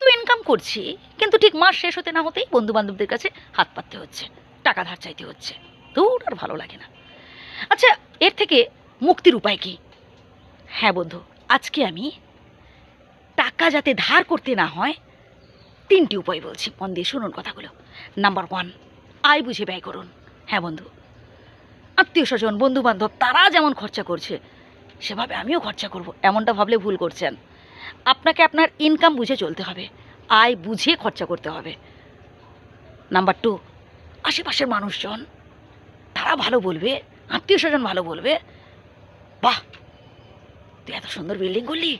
তো ইনকাম করছি, কিন্তু ঠিক মাস শেষ হতে না হতেই বন্ধু বান্ধবদের কাছে হাত পাততে হচ্ছে, টাকা ধার চাইতে হচ্ছে। দূর আর ভালো লাগে না। আচ্ছা এর থেকে মুক্তির উপায় কি? হ্যাঁ বন্ধু, আজকে আমি টাকা যাতে ধার করতে না হয়, তিনটি উপায় বলছি। মন দিয়ে শুনুন কথাগুলো। নাম্বার ওয়ান আয় বুঝে ব্যয় করুন। হ্যাঁ বন্ধু, আত্মীয় স্বজন বন্ধু বান্ধব তারা যেমন খরচা করছে, সেভাবে আমিও খরচা করব, এমনটা ভাবলে ভুল করছেন। আপনাকে আপনার ইনকাম বুঝে চলতে হবে। আয় বুঝে খরচা করতে হবে। নাম্বার টু আশেপাশের মানুষজন, তারা ভালো বলবে, আত্মীয় স্বজন ভালো বলবে, বাহ, তুই এত সুন্দর বিল্ডিং করলি,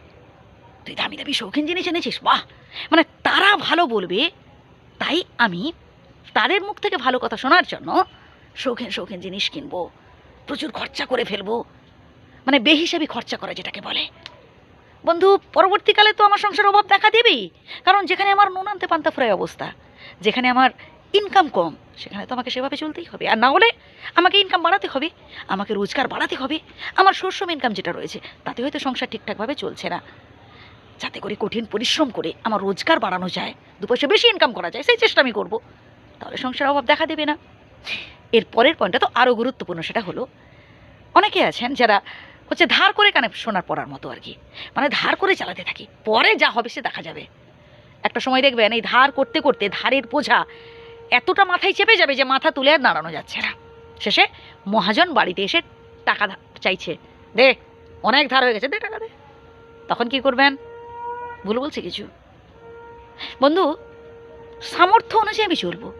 তুই দামি দামি শৌখিন জিনিস এনেছিস, বাহ। মানে তারা ভালো বলবে, তাই আমি তাদের মুখ থেকে ভালো কথা শোনার জন্য শৌখিন শৌখিন জিনিস কিনবো, প্রচুর খরচা করে ফেলব। মানে বেহিসাবি খরচা করা যেটাকে বলে। বন্ধু, পরবর্তীকালে তো আমার সংসার অভাব দেখা দেবেই। কারণ যেখানে আমার নুন আনতে পান্তা ফ্রাই অবস্থা, যেখানে আমার ইনকাম কম, সেখানে তো আমাকে সেভাবে চলতেই হবে। আর না হলে আমাকে ইনকাম বাড়াতে হবে, আমাকে রোজগার বাড়াতে হবে, আমার শস্য ইনকাম যেটা রয়েছে, তাতে হয়তো সংসার ঠিকঠাকভাবে চলছে না। যাতে করে কঠিন পরিশ্রম করে আমার রোজগার বাড়ানো যায় দু পয়সা বেশি ইনকাম করা যায়, সেই চেষ্টা আমি করব। তাহলে সংসার অভাব দেখা দেবে না। এর পরের পয়েন্টটা তো আরও গুরুত্বপূর্ণ, সেটা হলো, অনেকে আছেন যারা হচ্ছে ধার করে কানে সোনার পড়ার মতো আর কি। মানে ধার করে চালাতে থাকি। পরে যা হবে সে দেখা যাবে। একটা সময় দেখবেন এই ধার করতে করতে ধারের বোঝা এতটা মাথায় চেপে যাবে যে মাথা তুলে আর দাঁড়ানো যাচ্ছে না। শেষে মহাজন বাড়িতে এসে টাকা চাইছে, দে, অনেক ধার হয়ে গেছে, দে টাকা দে। তখন কি করবেন? ভুল বলছি কিছু? বন্ধু, সামর্থ্য অনুযায়ী আমি চলবো।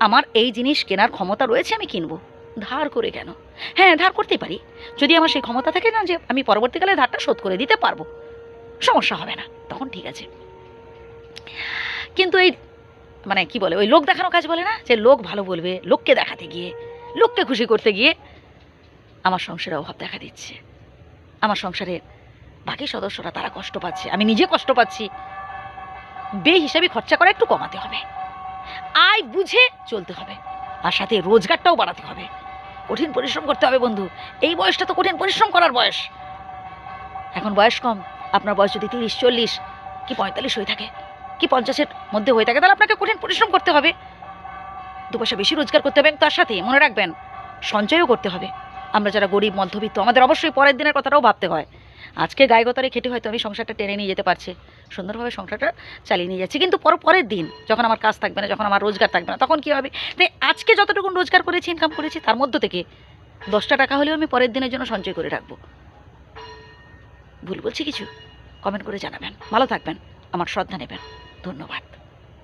আমার এই জিনিস কেনার ক্ষমতা রয়েছে, আমি কিনবো। ধার করে কেন? হ্যাঁ ধার করতেই পারি। যদি আমার সেই ক্ষমতা থাকে না যে আমি পরবর্তীকালে ধারটা শোধ করে দিতে পারব, সমস্যা হবে না, তখন ঠিক আছে। কিন্তু এই মানে কি বলে, ওই লোক দেখানো কাজ বলে না? যে লোক ভালো বলবে, লোককে দেখাতে গিয়ে, লোককে খুশি করতে গিয়ে আমার সংসারে অভাব দেখা দিচ্ছে। আমার সংসারের বাকি সদস্যরা তারা কষ্ট পাচ্ছে, আমি নিজে কষ্ট পাচ্ছি। বে হিসাবে খরচা করা একটু কমাতে হবে। আয় বুঝে চলতে হবে। আর সাথে রোজগারটাও বাড়াতে হবে। কঠিন পরিশ্রম করতে হবে বন্ধু। এই বয়সটা তো কঠিন পরিশ্রম করার বয়স। এখন বয়স কম, আপনার বয়স যদি তিরিশ, চল্লিশ, কি পঁয়তাল্লিশ হয়ে থাকে, কি পঞ্চাশের মধ্যে হয়ে থাকে, তাহলে আপনাকে কঠিন পরিশ্রম করতে হবে। দু পয়সা বেশি রোজগার করতে হবে তার সাথে মনে রাখবেন, সঞ্চয়ও করতে হবে। আমরা যারা গরিব, মধ্যবিত্ত, আমাদের অবশ্যই পরের দিনের কথাটাও ভাবতে হয়। আজকে গায়গতারে খেটে হয়তো আমি সংসারটা টেনে নিয়ে যেতে পারছি। সুন্দরভাবে সংসারটা চালিয়ে নিয়ে যাচ্ছি। কিন্তু পর পরের দিন যখন আমার কাজ থাকবে না, যখন আমার রোজগার থাকবে না, তখন কী হবে? তাই আজকে যতটুকু রোজগার করেছি ইনকাম করেছি, তার মধ্য থেকে দশটা টাকা হলেও আমি পরের দিনের জন্য সঞ্চয় করে রাখব। ভুল বলছি কিছু? কমেন্ট করে জানাবেন। ভালো থাকবেন। আমার শ্রদ্ধা নেবেন। ধন্যবাদ।